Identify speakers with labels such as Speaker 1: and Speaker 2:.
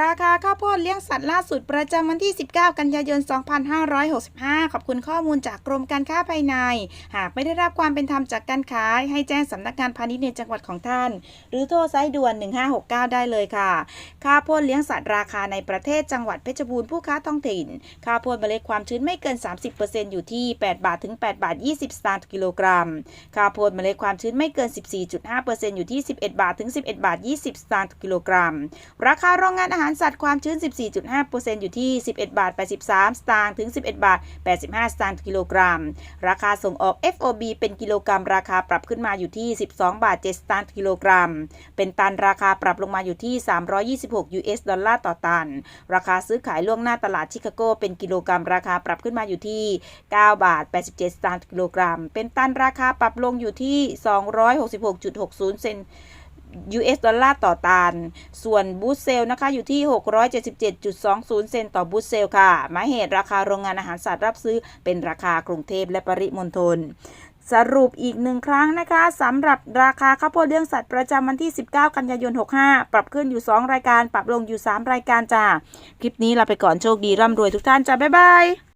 Speaker 1: ราคาข้าวโพดเลี้ยงสัตว์ล่าสุดประจำวันที่ 19 กันยายน 2565 ขอบคุณข้อมูลจากกรมการค้าภายใน หากไม่ได้รับความเป็นธรรมจากการขาย ให้แจ้งสำนักงานพาณิชย์ในจังหวัดของท่าน หรือโทรสายด่วน 1569 ได้เลยค่ะ ข้าวโพดเลี้ยงสัตว์ราคาในประเทศจังหวัดเพชรบูรณ์ผู้ค้าท้องถิ่น ข้าวโพดเมล็ดความชื้นไม่เกิน 30%อยู่ที่ 8 บาทถึง 8 บาท 20 สตางค์ต่อกิโลกรัม ข้าวโพดเมล็ดความชื้นไม่เกิน 14.5%อยู่ที่ 11 บาทถึง 11 บาท 20 สตางค์อกิโลกรัม ราคาโรงงานอาหารสัตว์ความชื้น 14.5%อยู่ที่ 11 บาท 83 สตางค์ถึง 11 บาท 85 สตางค์ต่อกิโลกรัม ราคาส่งออก FOB เป็นกิโลกรัม ราคาปรับขึ้นมาอยู่ที่ 12 บาท 7 สตางค์ต่อกิโลกรัม เป็นตันราคาปรับลงมาอยู่ที่ 326 US ดอลลาร์ต่อตัน ราคาซื้อขายล่วงหน้าตลาดชิคาโก เป็นกิโลกรัม ราคาปรับขึ้นมาอยู่ที่ 9 บาท 87 สตางค์ต่อกิโลกรัม เป็นตันราคาปรับลงอยู่ที่ 266.60 เซน US ดอลลาร์ต่อตัน ส่วนบูธเซลนะคะอยู่ที่ 677.20 เซนต์ต่อบูธเซลค่ะหมายเหตุราคาโรงงานอาหารสัตว์รับซื้อเป็นราคากรุงเทพและปริมณฑลสรุปอีกหนึ่งครั้งนะคะสำหรับราคาข้าวโพดเลี้ยงสัตว์ประจำวันที่ 19 กันยายน 65 ปรับขึ้นอยู่ 2 รายการ ปรับลงอยู่ 3 รายการจ้า คลิปนี้ลาไปก่อนโชคดีร่ำรวยทุกท่านจ้า บ๊ายบาย